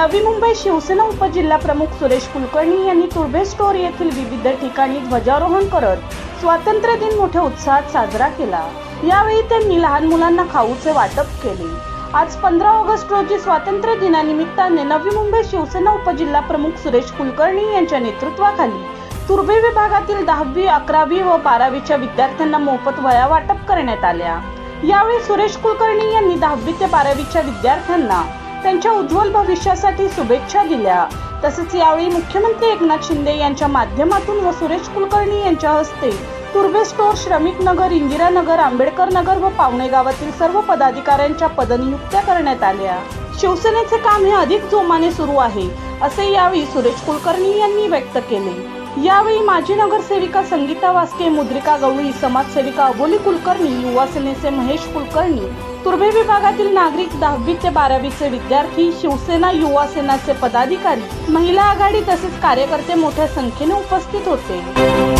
नवी मुंबई शिवसेना उपजिल्हा प्रमुख सुरेश कुलकर्णी यांनी तुर्भे स्टोर येथील विविध ठिकाणी ध्वजारोहण करत स्वातंत्र्य दिन मोठ्या उत्साहात साजरा केला. यावेळी त्यांनी लहान मुलांना खाऊचे वाटप केले. आज पंधरा ऑगस्ट रोजी स्वातंत्र्य दिनानिमित्ताने नवी मुंबई शिवसेना उपजिल्हा प्रमुख सुरेश कुलकर्णी यांच्या नेतृत्वाखाली तुर्भे विभागातील दहावी अकरावी व बारावीच्या विद्यार्थ्यांना मोफत वया वाटप करण्यात आल्या. यावेळी सुरेश कुलकर्णी यांनी दहावी ते बारावीच्या विद्यार्थ्यांना त्यांच्या उज्ज्वल भविष्यासाठी शुभेच्छा दिल्या. तसेच यावेळी मुख्यमंत्री एकनाथ शिंदे यांच्या माध्यमातून व सुरेश कुलकर्णी यांच्या हस्ते तुर्बे स्टोर श्रमिक नगर इंदिरानगर आंबेडकर नगर व पावणे गावातील सर्व पदाधिकाऱ्यांच्या पदनियुक्त्या करण्यात आल्या. शिवसेनेचे काम हे अधिक जोमाने सुरू आहे असे यावेळी सुरेश कुलकर्णी यांनी व्यक्त केले. यावेळी माजी नगरसेविका संगीता वास्के मुद्रिका गवळी समाजसेविका अबोली कुलकर्णी युवा सेनेचे महेश कुलकर्णी तुर्भे विभागातील नागरिक दहावी ते बारावीचे विद्यार्थी शिवसेना युवा सेनाचे पदाधिकारी महिला आघाडी तसेच कार्यकर्ते मोठ्या संख्येने उपस्थित होते.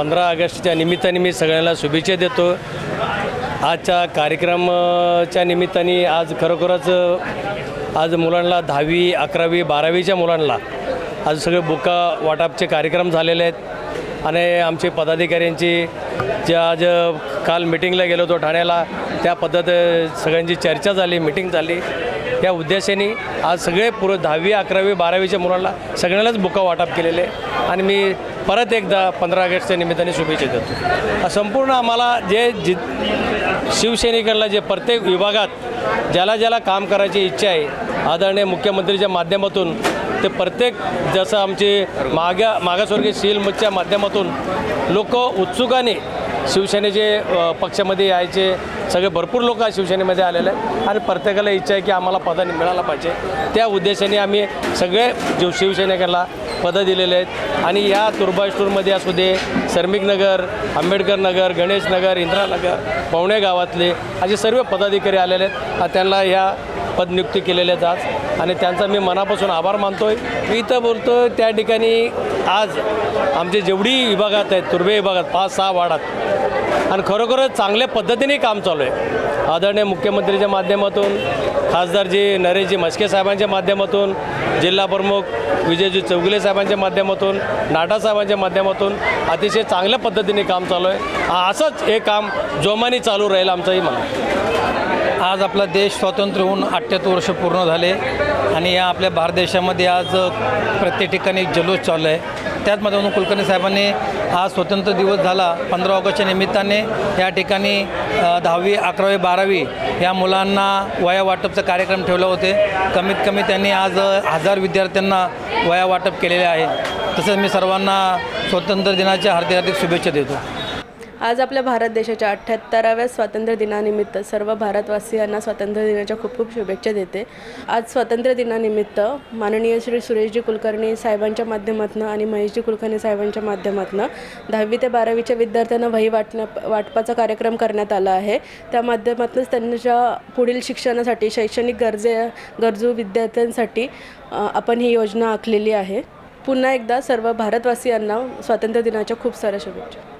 पंधरा ऑगस्टच्या निमित्ताने मी सगळ्यांना शुभेच्छा देतो. आजच्या कार्यक्रमाच्या निमित्ताने आज खरोखरच आज मुलांना दहावी अकरावी बारावीच्या मुलांना आज सगळे बुका वाटपचे कार्यक्रम झालेले आहेत. आणि आमचे पदाधिकाऱ्यांची जे आज काल मिटिंगला गेलो होतो ठाण्याला त्या पद्धत सगळ्यांची चर्चा झाली मिटिंग झाली. या उद्देशाने आज सगळे पुरं दहावी अकरावी बारावीच्या मुलांना सगळ्यांनाच बुका वाटप केलेले. आणि मी परत एकदा पंधरा ऑगस्टच्या निमित्ताने शुभेच्छा देतो. संपूर्ण आम्हाला जे जि शिवसैनिकांना जे प्रत्येक विभागात ज्याला ज्याला काम करायची इच्छा आहे आदरणीय मुख्यमंत्रीच्या माध्यमातून ते प्रत्येक जसं आमचे माग्या मागासवर्गीय सीलच्या माध्यमातून लोक उत्सुकाने शिवसेनेचे पक्षामध्ये यायचे. सगळे भरपूर लोक शिवसेनेमध्ये आलेले आहेत. आणि प्रत्येकाला इच्छा आहे की आम्हाला पद मिळाला पाहिजे. त्या उद्देशाने आम्ही सगळे जो शिवसैनिकांना पदं दिलेले आहेत. आणि या तुर्बा स्टोरमध्ये असू दे सर्मिक नगर आंबेडकर नगर गणेश नगर इंदिरानगर पवणे गावातले असे सर्व पदाधिकारी आलेले आहेत. त्यांना ह्या पदनियुक्ती केलेल्या आहेत आज. आणि त्यांचा मी मनापासून आभार मानतो आहे मी इथं बोलतो त्या ठिकाणी आज आमचे जेवढी विभागात आहेत तुर्बे विभागात पाच सहा वाडात आणि खरोखरच चांगल्या पद्धतीने काम चालू आहे. आदरणीय मुख्यमंत्रीच्या माध्यमातून खासदारजी नरेशजी म्हस्के साहेबांच्या माध्यमातून जिल्हा प्रमुख विजयजी चौगुले साहेबांच्या माध्यमातून नाटा साहेबांच्या माध्यमातून अतिशय चांगल्या पद्धतीने काम चालू आहे. असंच हे काम जोमाने चालू राहील आमचंही मला आज आपला देश स्वातंत्र्य होऊन अठ्ठ्याहत्तर वर्ष पूर्ण झाले आणि या आपल्या भारत देशामध्ये आज प्रत्येक ठिकाणी जल्लोष चालू आहे. त्याच माध्यमातून कुलकर्णी साहेबांनी हा स्वतंत्र दिवस झाला. पंधरा ऑगस्टच्या निमित्ताने या ठिकाणी दहावी अकरावी बारावी या मुलांना वया वाटपचा कार्यक्रम ठेवला होते. कमीत कमी त्यांनी आज हजार विद्यार्थ्यांना वया वाटप केलेले आहे. तसेच मी सर्वांना स्वतंत्र दिनाच्या हार्दिक हार्दिक शुभेच्छा देतो. आज आपल्या भारत देशाच्या अठ्ठ्याहत्तराव्या स्वातंत्र्य दिनानिमित्त सर्व भारतवासियांना स्वातंत्र्य दिनाच्या खूप खूप शुभेच्छा देते. आज स्वातंत्र्य दिनानिमित्त माननीय श्री सुरेशजी कुलकर्णी साहेबांच्या माध्यमातून आणि महेशजी कुलकर्णी साहेबांच्या माध्यमातून दहावी ते बारावीच्या विद्यार्थ्यांना वही वाटण्या वाटपाचा कार्यक्रम करण्यात आला आहे. त्या माध्यमातूनच त्यांच्या पुढील शिक्षणासाठी शैक्षणिक गरजे गरजू विद्यार्थ्यांसाठी आपण ही योजना आखलेली आहे. पुन्हा एकदा सर्व भारतवासियांना स्वातंत्र्य दिनाच्या खूप साऱ्या शुभेच्छा.